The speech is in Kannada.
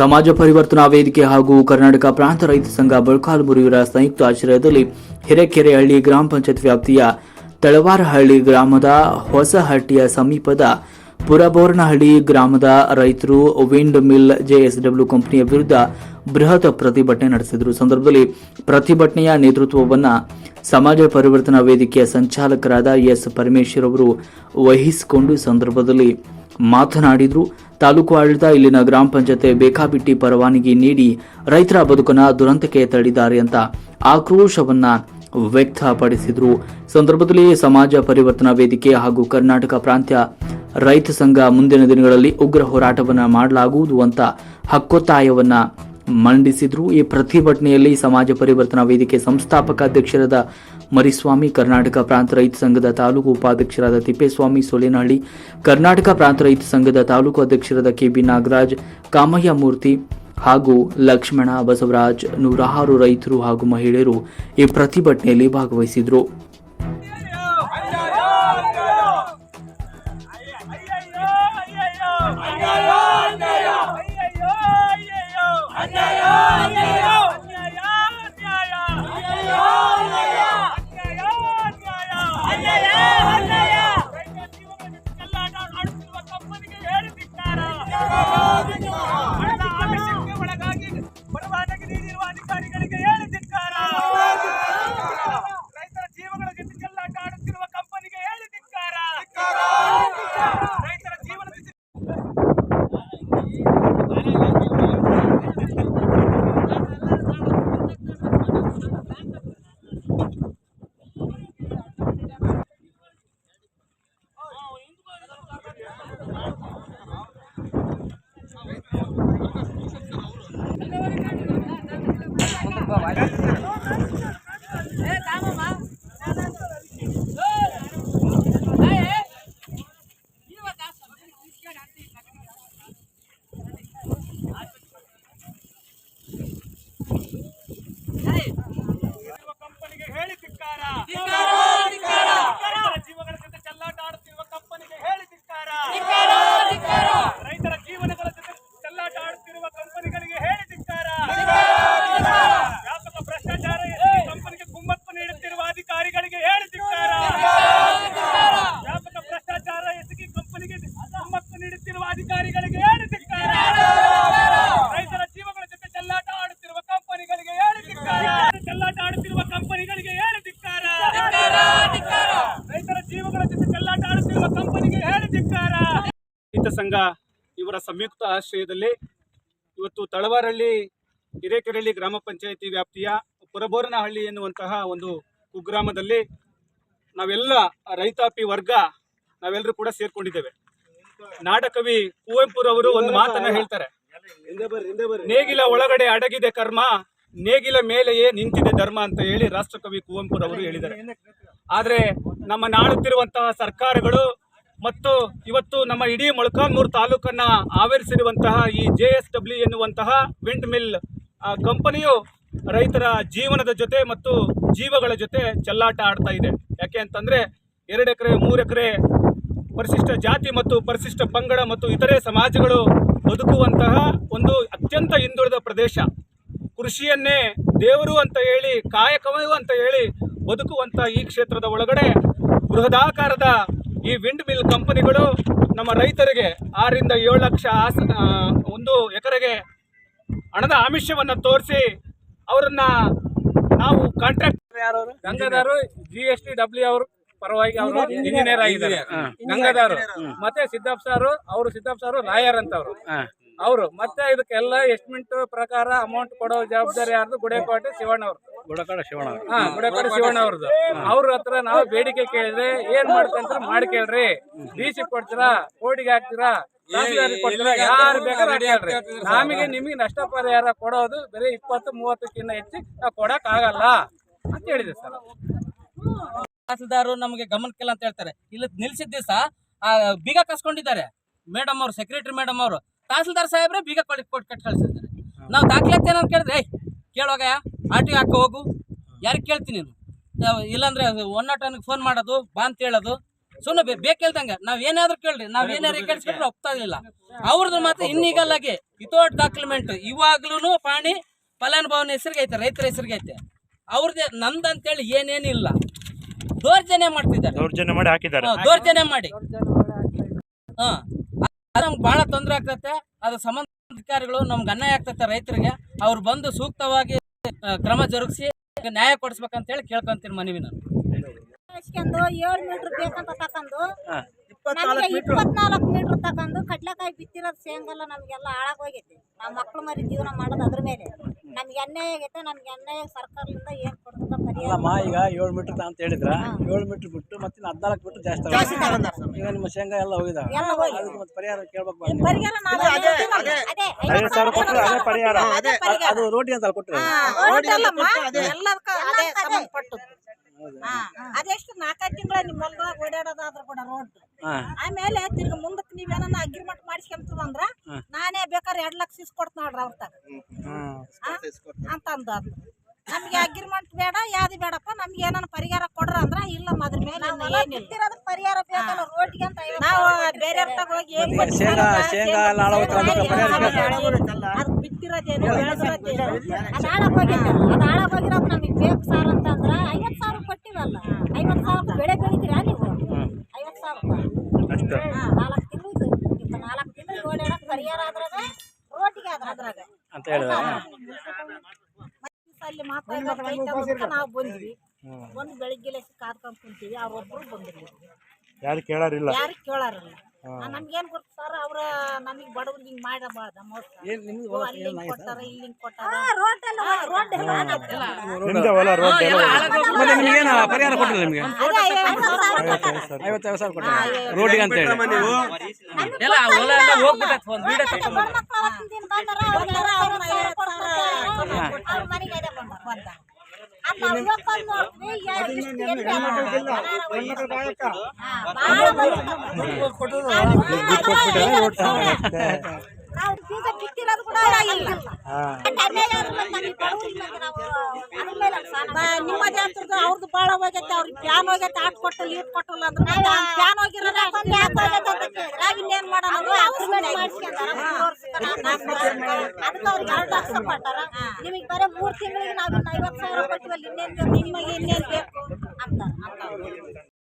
ಸಮಾಜ ಪರಿವರ್ತನಾ ವೇದಿಕೆ ಹಾಗೂ ಕರ್ನಾಟಕ ಪ್ರಾಂತ ರೈತ ಸಂಘ ಮೊಳಕಾಲ್ಮುರು ಇವರ ಸಂಯುಕ್ತ ಆಶ್ರಯದಲ್ಲಿ ಹಿರೇಕೆರೆಹಳ್ಳಿ ಗ್ರಾಮ ಪಂಚಾಯತ್ ವ್ಯಾಪ್ತಿಯ ತಳವಾರಹಳ್ಳಿ ಗ್ರಾಮದ ಹೊಸಹಟ್ಟಿಯ ಸಮೀಪದ ಪುರಬೋರ್ನಹಳ್ಳಿ ಗ್ರಾಮದ ರೈತರು ವಿಂಡ್ ಮಿಲ್ ಜೆಎಸ್ಡಬ್ಲ್ಯೂ ಕಂಪನಿಯ ವಿರುದ್ಧ ಬೃಹತ್ ಪ್ರತಿಭಟನೆ ನಡೆಸಿದರು. ಸಂದರ್ಭದಲ್ಲಿ ಪ್ರತಿಭಟನೆಯ ನೇತೃತ್ವವನ್ನು ಸಮಾಜ ಪರಿವರ್ತನಾ ವೇದಿಕೆಯ ಸಂಚಾಲಕರಾದ ಎಸ್. ಪರಮೇಶ್ವರ್ ಅವರು ವಹಿಸಿಕೊಂಡು ಸಂದರ್ಭದಲ್ಲಿ ಮಾತನಾಡಿದ್ರು. ತಾಲೂಕು ಆಡಳಿತ ಇಲ್ಲಿನ ಗ್ರಾಮ ಪಂಚಾಯತ್ ಬೇಕಾಬಿಟ್ಟಿ ಪರವಾನಗಿ ನೀಡಿ ರೈತರ ಬದುಕನ್ನು ದುರಂತಕ್ಕೆ ತಳ್ಳಿದ್ದಾರೆ ಅಂತ ಆಕ್ರೋಶವನ್ನ ವ್ಯಕ್ತಪಡಿಸಿದರು. ಸಂದರ್ಭದಲ್ಲಿ ಸಮಾಜ ಪರಿವರ್ತನಾ ವೇದಿಕೆ ಹಾಗೂ ಕರ್ನಾಟಕ ಪ್ರಾಂತ್ಯ ರೈತ ಸಂಘ ಮುಂದಿನ ದಿನಗಳಲ್ಲಿ ಉಗ್ರ ಹೋರಾಟವನ್ನು ಮಾಡಲಾಗುವುದು ಅಂತ ಹಕ್ಕೊತ್ತಾಯವನ್ನ ಮಂಡಿಸಿದ್ರು. ಈ ಪ್ರತಿಭಟನೆಯಲ್ಲಿ ಸಮಾಜ ಪರಿವರ್ತನಾ ವೇದಿಕೆ ಸಂಸ್ಥಾಪಕ ಅಧ್ಯಕ್ಷರಾದ ಮರಿಸ್ವಾಮಿ, ಕರ್ನಾಟಕ ಪ್ರಾಂತ ರೈತ ಸಂಘದ ತಾಲೂಕು ಉಪಾಧ್ಯಕ್ಷರಾದ ತಿಪ್ಪೇಸ್ವಾಮಿ ಸೊಲೆನಹಳ್ಳಿ, ಕರ್ನಾಟಕ ಪ್ರಾಂತ ರೈತ ಸಂಘದ ತಾಲೂಕು ಅಧ್ಯಕ್ಷರಾದ ಕೆಬಿ ನಾಗರಾಜ್, ಕಾಮಯ್ಯ ಮೂರ್ತಿ ಹಾಗೂ ಲಕ್ಷ್ಮಣ ಬಸವರಾಜ್, ನೂರಾರು ರೈತರು ಹಾಗೂ ಮಹಿಳೆಯರು ಈ ಪ್ರತಿಭಟನೆಯಲ್ಲಿ ಭಾಗವಹಿಸಿದ್ರು. agora. Vai dar certo. ಸಂಘ ಇವರ ಸಂಯುಕ್ತ ಆಶ್ರಯದಲ್ಲಿ ಇವತ್ತು ತಳವಾರಳ್ಳಿ ಹಿರೇಕೆರಳ್ಳಿ ಗ್ರಾಮ ಪಂಚಾಯಿತಿ ವ್ಯಾಪ್ತಿಯ ಪುರಬೋರನಹಳ್ಳಿ ಎನ್ನುವಂತಹ ಒಂದು ಕುಗ್ರಾಮದಲ್ಲಿ ನಾವೆಲ್ಲ ರೈತಾಪಿ ವರ್ಗ ನಾವೆಲ್ಲರೂ ಕೂಡ ಸೇರ್ಕೊಂಡಿದ್ದೇವೆ. ನಾಡಕವಿ ಕುವೆಂಪುರವರು ಒಂದು ಮಾತನ್ನ ಹೇಳ್ತಾರೆ. ನೇಗಿಲ ಒಳಗಡೆ ಅಡಗಿದೆ ಕರ್ಮ, ನೇಗಿಲ ಮೇಲೆಯೇ ನಿಂತಿದೆ ಧರ್ಮ ಅಂತ ಹೇಳಿ ರಾಷ್ಟ್ರಕವಿ ಕುವೆಂಪುರವರು ಹೇಳಿದ್ದಾರೆ. ಆದರೆ ನಮ್ಮ ನಾಡುತ್ತಿರುವಂತಹ ಸರ್ಕಾರಗಳು ಮತ್ತು ಇವತ್ತು ನಮ್ಮ ಇಡೀ ಮೊಳಕಾಲ್ಮೂರು ತಾಲೂಕನ್ನ ಆವರಿಸಿರುವಂತಹ ಈ ಜೆ ಎಸ್ ಡಬ್ಲ್ಯೂ ಎನ್ನುವಂತಹ ವಿಂಡ್ ಮಿಲ್ ಕಂಪನಿಯು ರೈತರ ಜೀವನದ ಜೊತೆ ಮತ್ತು ಜೀವಗಳ ಜೊತೆ ಚೆಲ್ಲಾಟ ಆಡ್ತಾ ಇದೆ. ಯಾಕೆ ಅಂತಂದ್ರೆ ಎರಡು ಎಕರೆ, ಮೂರು ಎಕರೆ ಪರಿಶಿಷ್ಟ ಜಾತಿ ಮತ್ತು ಪರಿಶಿಷ್ಟ ಪಂಗಡ ಮತ್ತು ಇತರೆ ಸಮಾಜಗಳು ಬದುಕುವಂತಹ ಒಂದು ಅತ್ಯಂತ ಹಿಂದುಳಿದ ಪ್ರದೇಶ. ಕೃಷಿಯನ್ನೇ ದೇವರು ಅಂತ ಹೇಳಿ, ಕಾಯಕವೂ ಅಂತ ಹೇಳಿ ಬದುಕುವಂತ ಈ ಕ್ಷೇತ್ರದ ಒಳಗಡೆ ಬೃಹದಾಕಾರದ ಈ ವಿಂಡ್ ಮಿಲ್ ಕಂಪನಿಗಳು ನಮ್ಮ ರೈತರಿಗೆ ಆರರಿಂದ ಏಳು ಲಕ್ಷ ಆಸ ಒಂದು ಎಕರೆಗೆ ಹಣದ ಆಮಿಷವನ್ನು ತೋರಿಸಿ ಅವರನ್ನ ನಾವು contract Gangadhar G S T W ಅವರು ಪರವಾಗಿ ಅವರು ಇಂಜಿನಿಯರ್ ಆಗಿದ್ದಾರೆ. ಗಂಗಾಧಾರು. ಮತ್ತೆ ಸಿದ್ದಾಪ್ ಸಾರು ಅವರು ಸಿದ್ದಾಪ್ ಸಾರು ಲಾಯರ್ ಅಂತ ಅವರು ಅವರು ಮತ್ತೆ ಇದಕ್ಕೆಲ್ಲ ಎಸ್ಟಿಮೆಂಟ್ ಪ್ರಕಾರ ಅಮೌಂಟ್ ಕೊಡೋ ಜವಾಬ್ದಾರಿ ಯಾರ್ದು? ಗುಡೇಕೋಟೆ ಶಿವಣ್ಣ ಅವರು ಗುಡಕಡ ಶಿವಣ್ಣ ಹಾ ಗುಡೇಕೋಟೆ ಶಿವಣ್ಣ ಅವ್ರದ್ದು. ಅವ್ರ ಹತ್ರ ನಾವು ಬೇಡಿಕೆ ಕೇಳಿದ್ರೆ ಏನ್ ಮಾಡ್ತಂತ ಮಾಡಿ ಕೇಳ್ರಿ. ಡಿಸಿ ಕೊಡ್ತೀರಾ? ಕೋಡಿಗೆ ಹಾಕ್ತೀರಾ? ಕೊಡ್ತೀರಾ? ಯಾರು ಬೇಕಾದ್ರೆ ಹೇಳ್ರಿ ನಮಗೆ ನಿಮಗೆ ನಷ್ಟ ಪರಿಹಾರ ಕೊಡೋದು ಬರೀ ಇಪ್ಪತ್ತು ಮೂವತ್ತಕ್ಕಿಂತ ಹೆಚ್ಚು ನಾವು ಕೊಡಕ್ ಆಗಲ್ಲ ಅಂತ ಹೇಳಿದೆ ಸರ್. ತಹಸೀಲ್ದಾರು ನಮಗೆ ಗಮನಕ್ಕಿಲ್ಲ ಅಂತ ಹೇಳ್ತಾರೆ. ಇಲ್ಲಿ ನಿಲ್ಸಿದ ದಿವಸ ಬೀಗ ಕಸ್ಕೊಂಡಿದ್ದಾರೆ. ಮೇಡಮ್ ಅವರು ಸೆಕ್ರೆಟರಿ ಮೇಡಮ್ ಅವರು. ತಹಸೀಲ್ದಾರ್ ಸಾಹೇಬ್ರೆ ಬೀಗ ಕೊಟ್ಟು ಕೊಟ್ಟು ಕಟ್ಟಿ ಕಳಿಸಿದ್ದಾರೆ. ನಾವು ದಾಖಲಾತಿ ಏನಂತ ಕೇಳಿದ್ರೆ ಏಯ್ ಕೇಳುವಾಗ ಆರ್ ಟಿ ಹಾಕೋ ಹೋಗು. ಯಾರಿಗೆ ಕೇಳ್ತೀನಿ ನೀನು? ಇಲ್ಲಾಂದ್ರೆ ಒನ್ ನಾಟ್ ಒನ್ಗೆ ಫೋನ್ ಮಾಡೋದು ಬಾ ಅಂತ ಹೇಳೋದು. ಸುಮ್ಮನೆ ಬೇಕಿಲ್ದಂಗ ನಾವ್ ಏನಾದ್ರು ಕೇಳ್ರಿ. ನಾವ್ ಏನಾದ್ರು ಕೇಳಿಸ್ಕೊಂಡ್ರೆ ಒಪ್ತಾ ಇರಲಿಲ್ಲ. ಅವ್ರದ್ದು ಮಾತ್ರ ಇನ್ನೀಗಲ್ಲಾಗಿ ವಿತೌಟ್ ಡಾಕ್ಯುಮೆಂಟ್ ಇವಾಗ್ಲೂ ಪಾಣಿ ಫಲಾನುಭವನ ಹೆಸರಿಗೆ ಐತೆ ರೈತರ ಹೆಸರಿಗೆ ಐತೆ. ಅವ್ರದ್ದೇ ನಂದಂತೇಳಿ ಏನೇನಿಲ್ಲ. ದೌರ್ಜನ್ಯ ಮಾಡ್ತಿದ್ದಾರೆ. ದೌರ್ಜನ್ಯ ಮಾಡಿ ಹಾಕಿದ್ದಾರೆ. ಹಾ, ದೌರ್ಜನ್ಯ ಮಾಡಿ. ಹಾ ನಮ್ಗೆ ಬಹಳ ತೊಂದರೆ ಆಗ್ತತೆ. ಅದು ಸಂಬಂಧಾಧಿಕಾರಿಗಳು ನಮ್ಗೆ ಅನ್ಯಾಯ ಆಗ್ತೈತೆ ರೈತರಿಗೆ. ಅವ್ರು ಬಂದು ಸೂಕ್ತವಾಗಿ ಕ್ರಮ ಜರುಗಿಸಿ ನ್ಯಾಯ ಕೊಡಿಸ್ಬೇಕಂತ ಹೇಳಿ ಕೇಳ್ಕೊಂತೀನಿ ಮನವಿ ನಾನು. ಹಚ್ಕೊಂಡು ಏಳು ಮೀಟರ್ ಬೇಕಂತ ತಕೊಂಡು ನಮಗೆ ಇಪ್ಪತ್ನಾಲ್ಕು ಮೀಟರ್ ತಕೊಂಡು ಕಡ್ಲೆಕಾಯಿ ಬಿತ್ತಿರೋದು ಸೇಂಗಲ್ಲ ನಮಗೆಲ್ಲ ಹಾಳಾಗೋಗೈತಿ ನಮ್ಮ ಮಕ್ಳು ಮರಿ ಜೀವನ ಮಾಡೋದು ಅದ್ರ ಮೇಲೆ. ನಮ್ಗೆ ಅನ್ಯಾಯ ಆಗೈತೆ ನಮ್ಗೆ ಅನ್ಯಾಯ ಸರ್ಕಾರದಿಂದ ಏನು ಕೊಡ್ತದ ಪರಿಹಾರ ಅಲ್ಲಮ್ಮ ಈಗ ಏಳು ಮೀಟರ್ ಅಂತ ಹೇಳಿದ್ರ? ಏಳು ಮೀಟರ್ ಬಿಟ್ಟು ಮತ್ತೆ ಹದಿನಾಲ್ಕು ಮೀಟರ್ ಜಾಸ್ತಿ ಈಗ ನಿಮ್ಮ ಶೇಂಗಾ ಎಲ್ಲ ಹೋಗಿದಾವೆ ಎಲ್ಲ ಹೋಗಿ ಅದಕ್ಕೆ ಮತ್ತೆ ಪರಿಹಾರ ಕೇಳ್ಬೇಕು. ಪರಿಹಾರ ನಾವು ಅದೇ ಐವತ್ತು ಸಾವಿರ ಕೊಟ್ಟರೆ ಅದೇ ಪರಿಹಾರ. ಅದೇ ಅ- ಅದು ರೋಟಿ ಅಂತ ಕೊಟ್ಟರೆ ಓಟಲ್ಲಮ್ಮ, ಎಲ್ಲದಕ್ಕ ಅದೇ ಸಂಬಂಧಪಟ್ಟದ್ದು. ಹಾ, ಅದೆಷ್ಟು ನಾಲ್ಕೈದು ತಿಂಗಳ ನಿಮ್ಮ ಹೊಲ್ದಾಗ ಓಡಾಡೋದಾದ್ರೂ ಕೂಡ ರೋಡ್. ಹಾ. ಆಮೇಲೆ ತಿರ್ಗಿ ಮುಂದಕ್ಕೆ ನೀವೇನ ಅಗ್ರಿಮೆಂಟ್ ಮಾಡಿಸ್ಕೊಂತೀವಿ ಅಂದ್ರ ನಾನೇ ಬೇಕಾದ್ರೆ ಎರಡ್ ಲಕ್ಷ ಇಸ್ಕೊಡ್ತ ನೋಡ್ರಿ ಅವ್ರ ತಗ ಅಂತಂದ. ನಮ್ಗೆ ಅಗ್ರಿಮೆಂಟ್ ಬೇಡ ಯಾವ್ದು ಬೇಡಪ್ಪ ನಮ್ಗೆ ಏನಾನ ಪರಿಹಾರ ಕೊಡ್ರ ಅಂದ್ರ ಇಲ್ಲ ಅದ್ರ ಮೇಲೆ ಪರಿಹಾರ ಬೇಕಲ್ಲ ರೋಡ್ಗೆ ಅಂತ ನಾವು ಬೇರೆ ಹೋಗಿ ಏನ್. ಅದು ಬಿತ್ತಿರೋದೇನು ಅದು ನಮಗೆ ಬೇಕು ಸರ್ ಅಂತಂದ್ರ ಐವತ್ತು ಸಾವಿರ ಕೊಟ್ಟಿವಲ್ಲ ಐವತ್ತು ಸಾವಿರ ಬೆಳೆ ಬೆಳಿತೀರಾ ನೀವು? ಐವತ್ತು ಸಾವಿರ ಅಷ್ಟೇ. ನಾಲ್ಕು ತಿಂಗಳು ಇತ್ತು ನಾಲ್ಕು ತಿಂಗಳು ಓಡಾಡಕ್ ಪರಿಹಾರ ಅದ್ರಾಗ ರೋಟಿಗೆ ಅದ್ರ ಅದ್ರಾಗ ಅಂತ ಹೇಳಿದ ಅಲ್ಲಿ ನಾವು ಬಂದ್ವಿ. ಬಂದು ಬೆಳಿಗ್ಗೆ ಲೆಕ್ಕ ಕಾದ್ಕೊಂಡ್ ಕುಂತೀವಿ ಅವ್ರೊಬ್ರು ಬಂದ್ರಿ ಯಾರು ಕೇಳಾರಿಲ್ಲ. ಯಾರು ಕೇಳಾರಲ್ಲ. ನಮ್ಗೇನ್ ಗೊತ್ತು ಸರ್ ಅವ್ರ ನಮಗ್ ಬಡವ್ರಿಗೆ ಹಿಂಗ್ ಮಾಡಬಾರ್ದ ಮೋಸ ಏನ್ ನಿಮ್ದು ಓ, ಹೊಲ ಅಲ್ಲಿ ಏನ್ ಹಿಂಗ್ ಆಯ್ತಾ? ಕೊಟ್ಟಾರ? ಇಲ್ಲಿ ಹಿಂಗ್ ಕೊಟ್ಟಾರ ರೋಡ್ ರೋಡ್ ನಿಮ್ದೇ ಹೊಲ ರೋಡ್ ಎಲ್ಲ ಮತ್ತೆ ನಿಮ್ಗೆ ಏನು ಪರಿಹಾರ ಕೊಟ್ಟಿಲ್ಲ ನಿಮಗೆ. ಐವತ್ತೈದು ಸಾವಿರ ಕೊಟ್ಟಿಲ್ಲ ರೋಡಿಗೆ ಅಂತ ಹೇಳಿ. ಎಲ್ಲ ಹೊಲ ಎಲ್ಲ ಹೋಗ್ಬಿಟ್ಟೈತೆ ಒಂದು ವೀಡಿಯೋ ಬಂದಾರ, ಅವ್ರನ್ನ ಐವತ್ತು ಸಾವಿರ ಅವ್ರ ಮನೆಗೆ ಅದೇ ಬಂದ ಬಂದ ನಿಮ್ಮದೇ ಅಂತ ಅವ್ರದ್ದು ಭಾಳ ಹೋಗೈತೆ ಅವ್ರಿಗೆ ಫ್ಯಾನ್ ಹೋಗೈತೆ ಆಟ ಕೊಟ್ಟು ಈಟ್ ಕೊಟ್ಟಲ್ಲ ಅಂದ್ರೆ ಫ್ಯಾನ್ ಹೋಗಿರೋದು ಅದಕ್ಕೆ ಅವ್ರಿಗೆ ಎರಡು ಲಕ್ಷ ಕೊಟ್ಟಾರ. ನಿಮಗೆ ಬರೀ ಮೂರ್ ತಿಂಗಳಿಗೆ ನಾವ್ ಐವತ್ ಐವತ್ತು ಸಾವಿರ ಕೊಟ್ಟಿವಲ್ಲ ಇನ್ನೇನ್ ನಿಮಗೆ ಇನ್ನೇನ್ ಬೇಕು? ಅಂತ